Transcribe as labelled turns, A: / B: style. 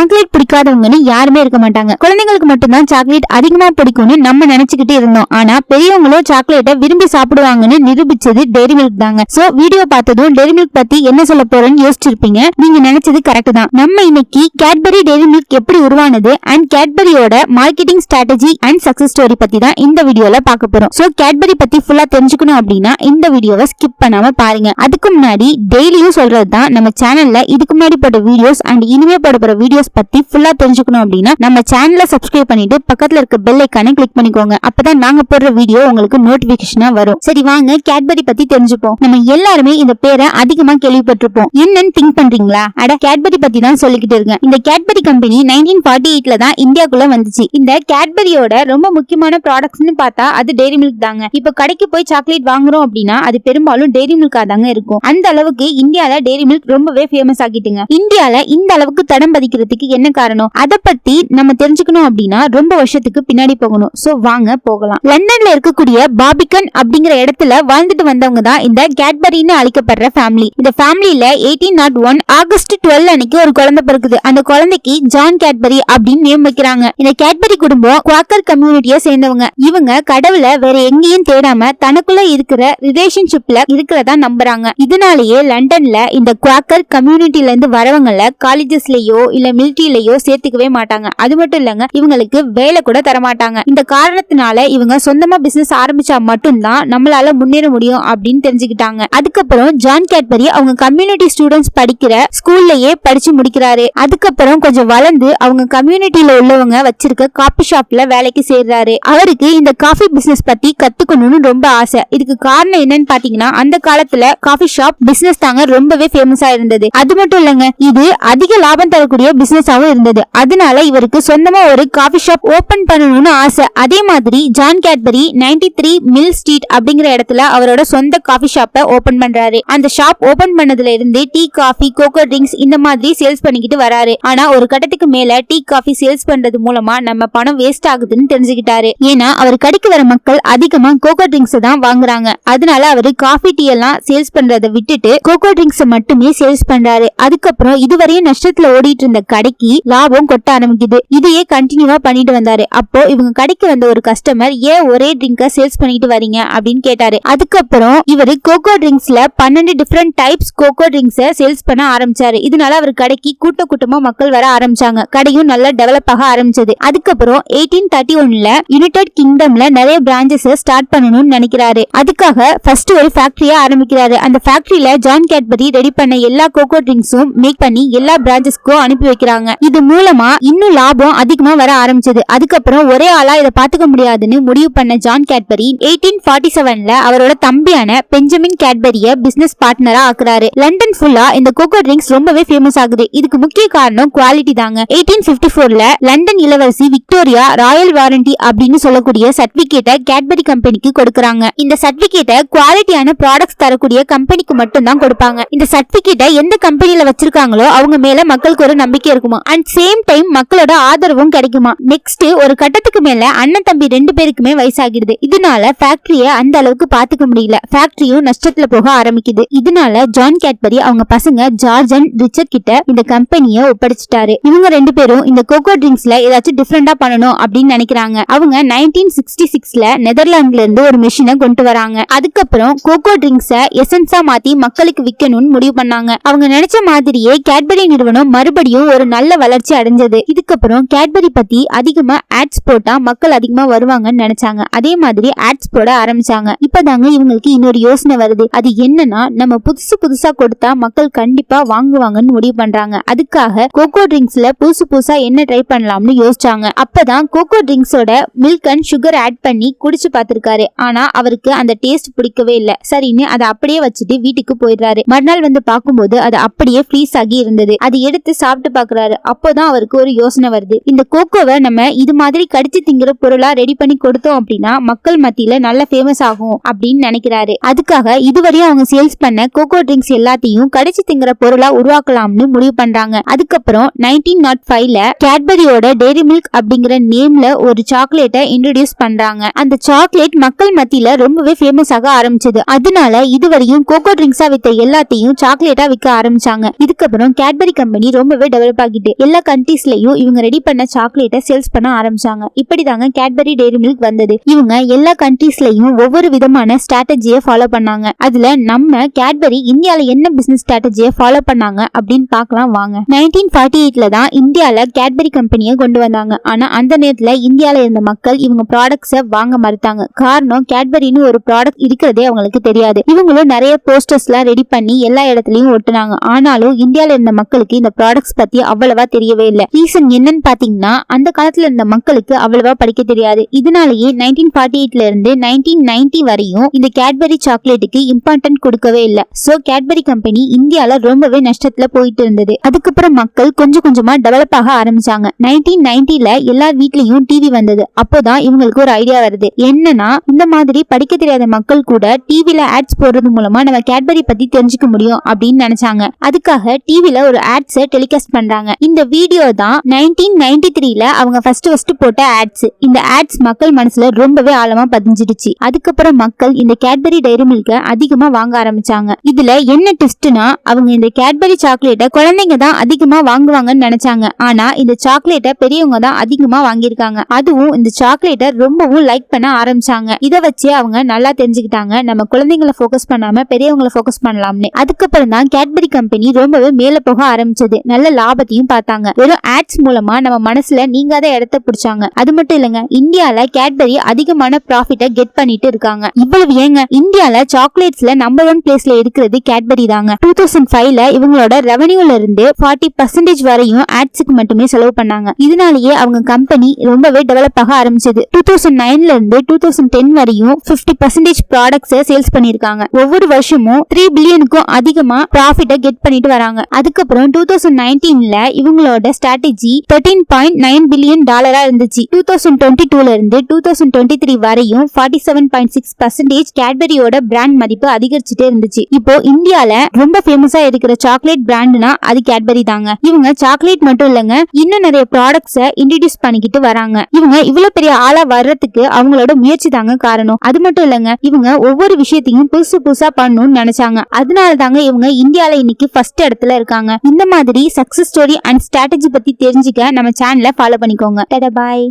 A: Chocolate பிடிக்காதவங்கன்னு யாருமே இருக்க மாட்டாங்க. குழந்தைங்களுக்கு மட்டும்தான் சாக்லேட் அதிகமா பிடிக்கும்னு நம்ம நினைச்சுக்கிட்டு இருந்தோம். ஆனா பெரியவங்களும் சாக்லேட்டை விரும்பி சாப்பிடுவாங்கன்னு நிரூபிச்சது டெய்ரி மில்க் தாங்க. சோ வீடியோ பார்த்ததும் டெய்ரி மில்க் பத்தி என்ன சொல்ல போறேன்னு யோசிச்சிருப்பீங்க. நீங்க நினைச்சது கரெக்ட் தான். நம்ம இன்னைக்கு கேட்பரி டெய்ரி மில்க் எப்படி உருவானது and கேட்பரியோட marketing strategy and success story பத்தி தான் இந்த வீடியோல பார்க்க போறோம். சோ கேட்பரி பத்தி ஃபுல்லா தெரிஞ்சுக்கணும் அப்படின்னா இந்த வீடியோவை ஸ்கிப் பண்ணாம பாருங்க. அதுக்கு முன்னாடி டெய்லியும் சொல்றது தான் நம்ம சேனல்ல இதுக்கு முன்னாடி போட்ட வீடியோஸ் அண்ட் இனிமே போட போற வீடியோஸ் பத்தி ஃபுல்லா தெரிஞ்சுக்கணும் அப்படின்னா நம்ம சேனலை சப்ஸ்கிரைப் பண்ணிட்டு பக்கத்துல இருக்க பெல் ஐக்கானை கிளிக் பண்ணிக்கோங்க. அப்பதான் நாங்க போடுற வீடியோ உங்களுக்கு நோட்டிபிகேஷனா வரும். சரி வாங்க கேட்பரி பத்தி தெரிஞ்சுப்போம். நம்ம எல்லாருமே இந்த பேரை அதிகமா கேள்விப்பட்டிருப்போம். என்னன்னு திங்க் பண்றீங்களா? அட கேட்பரி பத்தி தான் சொல்லிக்கிட்டு இருக்கேன். இந்த கேட்பரி கம்பெனி நைன்டீன் ஃபார்ட்டி எயிட்ல தான் இந்தியாக்குள்ள வந்துச்சு. இந்த கேட்பரியோட ரொம்ப முக்கியமான ப்ராடக்ட்ஸ்னு பார்த்தா அது டெய்ரி மில்க் தாங்க. இப்போ கடைக்கு போய் சாக்லேட் வாங்குறோம் அப்படின்னா அது பெரும்பாலும் டெய்ரி மில்கா தாங்க இருக்கும். அந்த அளவுக்கு இந்தியால டெய்ரி மில்க் ரொம்பவே ஃபேமஸ் ஆகிட்டுங்க. இந்தியால இந்த அளவுக்கு தடம் பதிக்கிறதுக்கு என்ன காரணம்? அத பத்தி நம்ம தெரிஞ்சுக்கணும் அப்படின்னா ரொம்ப வருஷத்துக்கு பின்னாடி போகணும். சோ வாங்க போகலாம். லண்டன்ல இருக்கக்கூடிய பாபிகன் அப்படிங்கிற இடத்துல வாழ்ந்துட்டு வந்தவங்க தான் இந்த கேட்பரின்னு அழைக்கப்படுற ஃபேமிலி இந்த ஃபேமிலியில eighteen naught one August twelve அன்னைக்கு ஒரு குழந்தை பிறக்குது. அந்த குழந்தைக்கு ஜான் கேட்பரி அப்படின்னு நேம் வைக்கிறாங்க. இந்த கேட்பரி குடும்பம் குவாக்கர் கம்யூனிட்டியை சேர்ந்தவங்க. இவங்க கடவுளை வேற எங்கேயும் தேடாம தனக்குள்ள இருக்கிற ரிலேஷன்ஷிப்ல இருக்கிறதா நம்புறாங்க. இதனாலேயே லண்டன்ல இந்த குவாக்கர் கம்யூனிட்டில இருந்து வரவங்கள காலேஜஸ்லயோ இல்ல மிலிட்டரியிலயோ சேர்த்துக்கவே மாட்டாங்க. அது மட்டும் இல்லங்க இவங்களுக்கு வேலை கூட தர மாட்டாங்க இந்த காரணத்தினால இவங்க சொந்தமா பிசினஸ் ஆரம்பிச்சா மட்டும்தான் நம்மளால முன்னேற முடியும் அப்படின்னு தெரிஞ்சுக்கிட்டாங்க. அதுக்கப்புறம் ஜான் கேட்பரி அவங்க கம்யூனிட்டி ஸ்டூடெண்ட்ஸ் படிக்கிற ஸ்கூல்லயே படிச்சு முடிக்கிறாரு. அதுக்கப்புறம் கொஞ்சம் வளர்ந்து அவங்க கம்யூனிட்டியில உள்ளவங்க வச்சிருக்க காபி ஷாப்ல வேலைக்கு சேர்றாரு. அவருக்கு இந்த காஃபி பிசினஸ் பத்தி கத்துக்கணும்னு ரொம்ப ஆசை. இதுக்கு காரணம் என்னன்னு பாத்தீங்கன்னா அந்த காலத்துல காஃபி ஷாப் பிசினஸ் தாங்க ரொம்பவே ஃபேமஸா இருந்தது. அது மட்டும் இல்லங்க இது அதிக லாபம் தரக்கூடிய பிசினஸாவும் இருந்தது. அதனால இவருக்கு சொந்தமா ஒரு காஃபி ஷாப் ஓபன் பண்ணணும்னு ஆசை. அதே மாதிரி John Cadbury 93 three mill street அப்படிங்கிற இடத்துல அவரோட சொந்த காஃபி ஷாப்பை ஓபன் பண்றாரு. அந்த ஷாப் ஓபன் பண்ணதுல இருந்து டீ காஃபி கோகோ ட்ரிங்க்ஸ் இந்த மாதிரி சேல்ஸ் பண்ணிக்கிட்டு வராரு. ஆனா ஒரு கட்டத்துக்கு மேல டீ காஃபி சேல்ஸ் பண்றது மூலமா நம்ம பணம் வேஸ்ட் ஆகுதுன்னு தெரிஞ்சுக்கிட்டாரு. ஏன்னா அவர் கடைக்கு வர மக்கள் அதிகமா கோகோ ட்ரிங்க்ஸ் தான் வாங்குறாங்க. அதனால அவரு காஃபி டீ எல்லாம் சேல்ஸ் பண்றதை விட்டுட்டு கோகோ ட்ரிங்க்ஸ் மட்டுமே சேல்ஸ் பண்றாரு. அதுக்கப்புறம் இதுவரையும் நஷ்டத்துல ஓடிட்டு இருந்த கடைக்கு லாபம் கொட்ட ஆரம்பிக்குது. இதையே கண்டினியூவா பண்ணிட்டு வந்தாரு. அப்போ இவங்க கடைக்கு வந்த ஒரு கஸ்டமர் ஏன் ஒரே ட்ரிங்க சேல்ஸ் பண்ணிட்டு வரீங்க? அப்படின்னு கேட்டாரு. அதுக்கப்புறம் இவரு கோகோ ட்ரிங்க்ஸ்ல பன்னெண்டு different types cocoa drinks sales பண்ண ஆரம்பிச்சாரு. இதனால அவர் கடைக்கு கூட்ட கூட்டமா மக்கள் வர ஆரம்பிச்சாங்க. கடையும் நல்லா டெவலப் ஆக ஆரம்பிச்சது. அதுக்கப்புறம் எயிட்டீன் தேர்ட்டி ஒன்ல யுனைடெட் கிங்டம்ல நிறைய பிரான்ச்சஸ் ஸ்டார்ட் பண்ணணும்னு நினைக்கிறாரு. அதுக்காக ஃபர்ஸ்ட் ஒரு ஃபேக்டரியா ஆரம்பிக்கிறாரு. அந்த ஃபேக்டரியில ஜான் கேட்பரி ரெடி பண்ண எல்லா கோகோ ட்ரிங்க்ஸும் மேக் பண்ணி எல்லா பிரான்ச்சஸ்க்கும் அனுப்பி வைக்கிறாங்க இது மூலமா இன்னும் லாபம் அதிகமா வர ஆரம்பிச்சது. அதுக்கப்புறம் ஒரே ஆளா இதை பாத்துக்க முடியாதுன்னு முடிவு பண்ண ஜான் கேட்பரி எயிட்டீன் ஃபார்ட்டி செவன்ல அவரோட தம்பியான பெஞ்சமின் கேட்பரிய பிசினஸ் பார்ட்னரா ஆக்குறாரு. லண்டன் ஃபுல்லா இந்த கோகோ ட்ரிங்க்ஸ் ரொம்பவே ஃபேமஸ் ஆகுது. இதுக்கு முக்கிய காரணம் குவாலிட்டி தாங்க. எயிட்டீன் பிப்டி ஃபோர்ல லண்டன் இளவரசி விக்டோரியா ராயல் வாரண்டி அப்படின்னு சொல்லக்கூடிய சர்டிபிகேட்டை கேட்பரி கம்பெனிக்கு கொடுக்கறாங்க. இந்த சர்டிபிகேட்டை குவாலிட்டியான ப்ராடக்ட்ஸ் தரக்கூடிய கம்பெனிக்கு மட்டும் தான் கொடுப்பாங்க. இந்த சர்டிபிகேட்டை எந்த கம்பெனியில வச்சிருக்காங்களோ அவங்க மேல மக்களுக்கு ஒரு நம்பிக்கை இருக்குமா? அண்ட் சேம் டைம் மக்களோட ஆதரவும் கிடைக்குமா? நெக்ஸ்ட் ஒரு கட்டத்துக்கு மேல அண்ணன் தம்பி ரெண்டு பேருக்குமே வயசாகிடுது. இதனால ஃபேக்டரிய அந்த அளவுக்கு பாத்துக்க முடியல. ஃபேக்டரியும் நஷ்டத்துல போக ஆரம்பிக்குது. இதனால ஜான் கேட்பரி அவங்க பசங்க ஜார்ஜ் அண்ட் ரிச்சர்ட் கிட்ட இந்த கம்பெனிய ஒப்படைச்சிட்டாரு. இவங்க ரெண்டு பேரும் இந்த கோகோ ட்ரிங்க்ஸ்ல ஏதாச்சும் டிஃப்ரெண்டா பண்ணணும் அப்படின்னு நினைக்கிறாங்க. அவங்க நைன்டீன் சிக்ஸ்டி சிக்ஸ்ல நெதர்லாந்துல இருந்து ஒரு மிஷினை கொண்டு வராங்க. அதுக்கப்புறம் கோகோ ட்ரிங்க்ஸ எசன்ஸா மாத்தி மக்களுக்கு விற்கணும்னு முடிவு பண்ணாங்க. அவங்க நினைச்ச மாதிரியே கேட்பரி நிறுவனம் மறுபடியும் ஒரு நல்ல வளர்ச்சி அடைஞ்சது. இதுக்கப்புறம் கேட்பரி பத்தி அதிகமா ஆட்ஸ் போட்டா மக்கள் அதிகமா வருவாங்கன்னு நினைச்சாங்க. அதே மாதிரி ஆட்ஸ் போட ஆரம்பிச்சாங்க. இப்பதாங்க இவங்களுக்கு இன்னொரு யோசனை வருது. அது என்னன்னா நம்ம புதுசு புதுசா கொடுத்தா மக்கள் கண்டிப்பா வாங்குவாங்கன்னு முடிவு பண்றாங்க. அதுக்காக கோகோ ட்ரிங்க்ஸ்ல புதுசு புதுசா என்ன ட்ரை பண்ணலாம்னு யோசிச்சாங்க. அப்பதான் கோகோ ட்ரிங்க்ஸோட மில்க் அண்ட் சுகர் ஆட் பண்ணி குடிச்சு பார்த்திருக்காரு. ஆனா அவருக்கு அந்த டேஸ்ட் பிடிக்கவே இல்ல. சரின்னு அதை அப்படியே வச்சுட்டு வீட்டுக்கு போயிடுறாரு. மறுநாள் வந்து பார்க்கும்போது அது அப்படியே ஃப்ரீஸ் ஆகி இருந்தது. அதை எடுத்து சாப்பிட்டு போறாரு. அப்போதான் அவருக்கு ஒரு யோசனை வருது. இந்த கோகோவை நம்ம இது மாதிரி கடிச்சு திங்கிற பொருளா ரெடி பண்ணி கொடுத்தோம் அப்படின்னா மக்கள் மத்தியில நல்ல ஃபேமஸ் ஆகும் அப்படின்னு நினைக்கிறாரு. அதுக்காக இதுவரையும் அவங்க சேல்ஸ் பண்ண கோகோ ட்ரிங்க்ஸ் எல்லாத்தையும் கடிச்சு திங்கிற பொருளா உருவாக்கலாம்னு முடிவு பண்றாங்க. அதுக்கப்புறம் நைன்டீன் நாட் ஃபைவ்ல கேட்பரியோட டெய்ரி மில்க் அப்படிங்கிற நேம்ல ஒரு சாக்லேட்டை இன்ட்ரடியூஸ் பண்றாங்க. அந்த சாக்லேட் மக்கள் மத்தியில ரொம்பவே ஃபேமஸ் ஆக ஆரம்பிச்சது. அதனால இதுவரையும் கோகோ ட்ரிங்க்ஸா வித்த எல்லாத்தையும் சாக்லேட்டா விற்க ஆரம்பிச்சாங்க. இதுக்கப்புறம் கேட்பரி கம்பெனி ரொம்பவே டெவலப் ஆகி ஆகிட்டு எல்லா கண்ட்ரீஸ்லயும் இவங்க ரெடி பண்ண சாக்லேட்டை சேல்ஸ் பண்ண ஆரம்பிச்சாங்க. இப்படிதாங்க கேட்பரி டெய்ரி மில்க் வந்தது. இவங்க எல்லா கண்ட்ரீஸ்லயும் ஒவ்வொரு விதமான ஸ்ட்ராட்டஜியை ஃபாலோ பண்ணாங்க. அதுல நம்ம கேட்பரி இந்தியால என்ன பிசினஸ் ஸ்ட்ராட்டஜியை ஃபாலோ பண்ணாங்க அப்படின்னு பார்க்கலாம் வாங்க. நைன்டீன் ஃபார்ட்டி எயிட்ல தான் இந்தியால கேட்பரி கம்பெனியை கொண்டு வந்தாங்க. ஆனா அந்த நேரத்துல இந்தியால இருந்த மக்கள் இவங்க ப்ராடக்ட்ஸை வாங்க மறுத்தாங்க. காரணம் கேட்பரின்னு ஒரு ப்ராடக்ட் இருக்கிறதே அவங்களுக்கு தெரியாது. இவங்களும் நிறைய போஸ்டர்ஸ் எல்லாம் ரெடி பண்ணி எல்லா இடத்துலயும் ஒட்டுனாங்க. ஆனாலும் இந்தியால இருந்த மக்களுக்கு இந்த ப்ராடக்ட்ஸ் பத்தி அவ்வளவா தெரியவே இல்லை. ரீசன் என்னன்னு பாத்தீங்கன்னா அந்த காலத்துல இருந்த மக்களுக்கு அவ்வளவா படிக்க தெரியாது. இதனாலேயே நைன்டீன் ஃபார்ட்டி எயிட்ல இருந்து நைன்டீன் நைன்டி வரையும் இந்த கேட்பரி சாக்லேட்டுக்கு இம்பார்ட்டன்ட் கொடுக்கவே இல்லை. சோ கேட்பரி கம்பெனி இந்தியால ரொம்பவே நஷ்டத்துல போயிட்டு இருந்தது. அதுக்கப்புறம் மக்கள் கொஞ்சம் கொஞ்சமா டெவலப் ஆக ஆரம்பிச்சாங்க. நைன்டீன் நைன்டில எல்லார் வீட்லயும் டிவி வந்தது. அப்போதான் இவங்களுக்கு ஒரு ஐடியா வருது. என்னன்னா இந்த மாதிரி படிக்க தெரியாத மக்கள் கூட டிவில ஆட்ஸ் போடுறது மூலமா நம்ம கேட்பரி பத்தி தெரிஞ்சுக்க முடியும் அப்படின்னு நினைச்சாங்க. அதுக்காக டிவில ஒரு ஆட்ஸை டெலிகாஸ்ட் பண்றாங்க. இந்த வீடியோ தான் நைன்டீன் நைன்டி த்ரீல அவங்க ஃபர்ஸ்ட் ஃபர்ஸ்ட் போட்ட ஆட்ஸ் இந்த ஆட்ஸ் மக்கள் மனசுல ரொம்பவே ஆழமா பதிஞ்சிடுச்சு. அதுக்கப்புறம் மக்கள் இந்த கேட்பரி டைரி மில்க அதிகமா வாங்க ஆரம்பிச்சாங்க. இதுல என்ன ட்விஸ்ட்னா அவங்க இந்த கேட்பரி சாக்லேட்டை குழந்தைங்க தான் அதிகமா வாங்குவாங்கன்னு நினைச்சாங்க. ஆனா இந்த சாக்லேட்டை பெரியவங்க தான் அதிகமா வாங்கியிருக்காங்க. அதுவும் இந்த சாக்லேட்டை ரொம்பவும் லைக் பண்ண ஆரம்பிச்சாங்க. இதை வச்சு அவங்க நல்லா தெரிஞ்சுக்கிட்டாங்க. நம்ம குழந்தைங்களை ஃபோக்கஸ் பண்ணாம பெரியவங்களை ஃபோக்கஸ் பண்ணலாம்னு. அதுக்கப்புறம் தான் கேட்பரி கம்பெனி ரொம்பவே மேல போக ஆரம்பிச்சது. நல்ல லாபத்தை எல்லாத்தையும் பார்த்தாங்க. வெறும் ஆட்ஸ் மூலமா நம்ம மனசுல நீங்காத இடத்த பிடிச்சாங்க. அது மட்டும் இல்லைங்க இந்தியால கேட்பரி அதிகமான ப்ராஃபிட்டை கெட் பண்ணிட்டு இருக்காங்க. இவ்வளவு ஏங்க இந்தியால சாக்லேட்ஸ்ல நம்பர் ஒன் பிளேஸ்ல இருக்கிறது கேட்பரி தாங்க. டூ தௌசண்ட் ஃபைவ்ல இவங்களோட ரெவன்யூல இருந்து ஃபார்ட்டி பர்சன்டேஜ் வரையும் ஆட்ஸுக்கு மட்டுமே செலவு பண்ணாங்க. இதனாலேயே அவங்க கம்பெனி ரொம்பவே டெவலப் ஆக ஆரம்பிச்சது. டூ தௌசண்ட் நைன்ல இருந்து டூ தௌசண்ட் டென் வரையும் பிப்டி பர்சன்டேஜ் ப்ராடக்ட்ஸ் சேல்ஸ் பண்ணிருக்காங்க ஒவ்வொரு வருஷமும் த்ரீ பில்லியனுக்கும் அதிகமா ப்ராஃபிட்டை கெட் பண்ணிட்டு வராங்க. அதுக்கப்புறம் டூ தௌசண்ட் நைன்டீன்ல இவங்களோட strategy thirteen point nine billion டாலரா இருந்துச்சு. டூ தௌசண்ட் டுவெண்ட்டி டூல இருந்து டூ தௌசண்ட் டுவெண்ட்டி த்ரீ வரையும் forty seven point six percentage கேட்பரியோட brand மதிப்பு அதிகரிச்சுட்டே இருந்துச்சு. இப்போ இந்தியால ரொம்ப ஃபேமஸா இருக்கிற சாக்லேட் பிராண்ட்னா அது கேட்பரி தாங்க. இவங்க சாக்லேட் மட்டும் இல்லைங்க இன்னும் நிறைய ப்ராடக்ட்ஸை இன்ட்ரடியூஸ் பண்ணிக்கிட்டு வராங்க. இவங்க இவ்வளவு பெரிய ஆளா வர்றதுக்கு அவங்களோட முயற்சி தாங்க காரணம். அது மட்டும் இல்லைங்க இவங்க ஒவ்வொரு விஷயத்தையும் புதுசு புதுசா பண்ணணும்னு நினைச்சாங்க. அதனால தாங்க இவங்க இந்தியால இன்னைக்கு ஃபர்ஸ்ட் இடத்துல இருக்காங்க. இந்த மாதிரி சக்சஸ் ஸ்டோரி அண்ட் ஸ்ட்ராட்டஜி பத்தி தெரிஞ்சுக்க நம்ம சேனலை ஃபாலோ பண்ணிக்கோங்க. பாய்